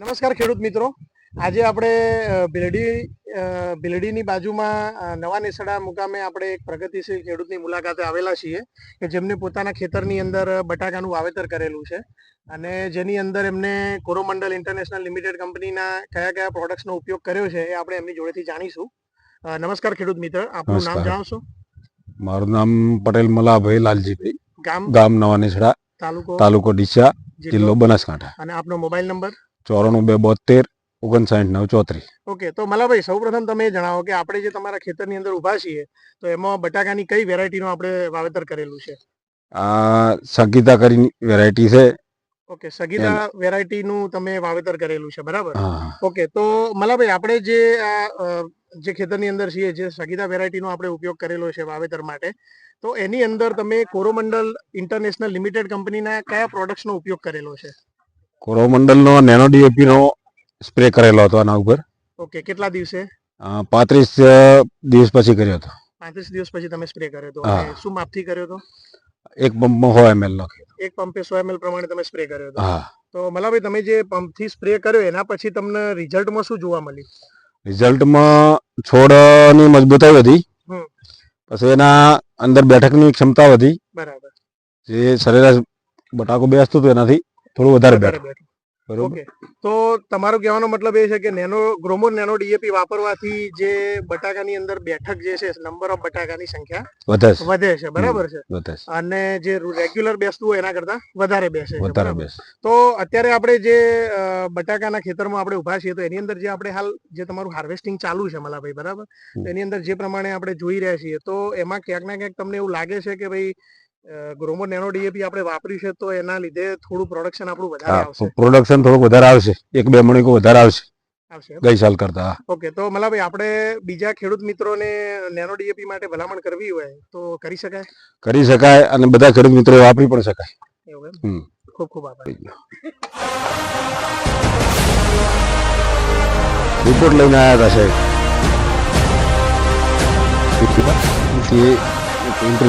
નમસ્કાર ખેડૂત મિત્રો. આજે આપણે ભીલડી ભીલડીની બાજુમાં નવા નેસડા મુકામે આપણે એક પ્રગતિશીલ ખેડૂતની મુલાકાતે આવેલા છીએ કે જેમને પોતાના ખેતરની અંદર બટાકાનું વાવેતર કરેલું છે અને જેની અંદર એમને કોરોમંડલ ઇન્ટરનેશનલ લિમિટેડ કંપનીના કયા કયા પ્રોડક્ટ્સનો ઉપયોગ કર્યો છે એ આપણે એમની જોડેથી જાણીશું. નમસ્કાર ખેડૂત મિત્ર આપનું નામ જણાવશો? મારું નામ પટેલ મલાભાઈ લાલજીભાઈ. ગામ? ગામ નવા નેસડા તાલુકો? તાલુકો ડીસા જિલ્લો બનાસકાંઠા. અને આપનો મોબાઈલ નંબર? ચોરાણું બે બોતેર ઓગણસાઠ નવ ચોત્રીસ ઓકે તો મલાભાઈ સૌપ્રથમ તમે જણાવો કે આપણે જે તમારા ખેતરની અંદર ઊભા છીએ તો એમાં બટાકાની કઈ વેરાયટીનું આપણે વાવેતર કરેલું છે? આ સગીતા કરીને વેરાયટી છે. ઓકે સગીતા વેરાયટીનું તમે વાવેતર કરેલું છે બરાબર? ઓકે તો મલાભાઈ આપણે જે આ જે ખેતરની અંદર છીએ જે સગીતા વેરાયટીનો આપણે ઉપયોગ કરેલો છે વાવેતર માટે તો એની અંદર તમે કોરોમંડલ ઇન્ટરનેશનલ લિમિટેડ કંપનીના કયા પ્રોડક્ટ્સનો ઉપયોગ કરેલો છે? કોરોમંડલનો નેનો ડીએપીનો સ્પ્રે કરેલો હતો આના ઉપર. ઓકે કેટલા દિવસે? પાંત્રીસ દિવસ પછી કર્યો હતો. પાંત્રીસ દિવસ પછી તમે સ્પ્રે કર્યો હતો. અને શું માપથી કર્યો હતો? એક પંપમાં સો એમએલ નો એક પંપે સો એમએલ પ્રમાણે તમે સ્પ્રે કર્યો હતો. હા. તો મલાભાઈ તમે જે પંપથી સ્પ્રે કર્યો એના પછી તમને રિઝલ્ટમાં શું જોવા મળ્યું? રિઝલ્ટમાં છોડની મજબૂતાઈ વધી. પછી એના અંદર બેઠકની ક્ષમતા વધી. બરાબર. જે સરેરાશ બટાકો બેસતું હતું એનાથી થોડું વધારે બેઠું. બરોબર? તો તમારો કહેવાનો મતલબ એ છે કે નેનો ગ્રોમોર નેનો ડીએપી વાપરવાથી જે બટાકાની અંદર બેઠક જે છે નંબર ઓફ બટાકાની સંખ્યા વધે છે. વધે છે બરાબર છે? અને જે રેગ્યુલર બેસતું હોય એના કરતા વધારે બેસે વધારે બરાબર. તો અત્યારે આપણે જે બટાકાના ખેતરમાં આપણે ઊભા છીએ તો એની અંદર જે આપણે હાલ જે તમારું હાર્વેસ્ટિંગ ચાલુ છે મલાભાઈ બરાબર? એની અંદર જે પ્રમાણે આપણે જોઈ રહ્યા છીએ તો એમાં ક્યાંક ના ક્યાંક તમને એવું લાગે છે કે ભાઈ ગ્રોમો નેનો ડીએપી આપણે વાપરી છે તો એના લીધે થોડું પ્રોડક્શન આપણું વધારે આવશે. પ્રોડક્શન થોડુંક વધારે આવશે. એક બે મણિકો વધારે આવશે. ગઈ સાલ કરતા ઓકે તો મતલબ આપણે બીજા ખેડૂત મિત્રોને નેનો ડીએપી માટે ભલામણ કરવી હોય તો કરી શકાય? કરી શકાય અને બધા ખેડૂત મિત્રો વાપરી પણ શકાય. ખૂબ ખૂબ આભાર. રિપોર્ટ લઈને આવ્યા હતા સાહેબ. encuentro